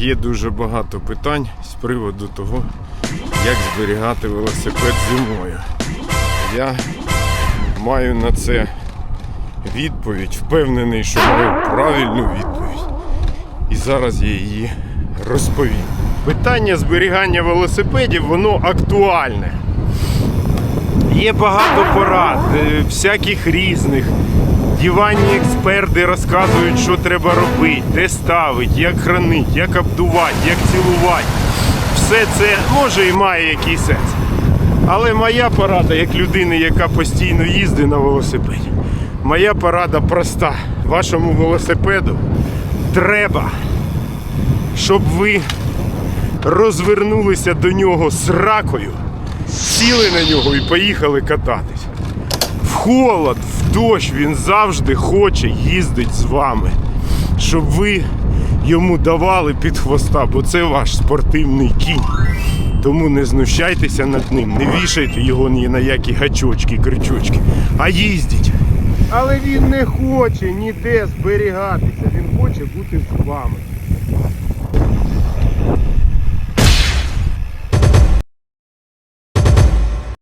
Є дуже багато питань з приводу того, як зберігати велосипед зимою. Я маю на це відповідь, впевнений, що маю правильну відповідь. І зараз я її розповім. Питання зберігання велосипедів, воно актуальне. Є багато порад, е, всяких різних. Діванні експерти розказують, що треба робити, де ставити, як хранити, як обдувати, як цілувати. Все це може і має якийсь сенс. Але моя порада, як людини, яка постійно їздить на велосипеді, моя порада проста. Вашому велосипеду треба, щоб ви розвернулися до нього з ракою, сіли на нього і поїхали кататись. В холод, в дощ він завжди хоче їздити з вами, щоб ви йому давали під хвоста, бо це ваш спортивний кінь. Тому не знущайтеся над ним, не вішайте його ні на які гачочки, крючочки, а їздіть. Але він не хоче ніде зберігатися, він хоче бути з вами.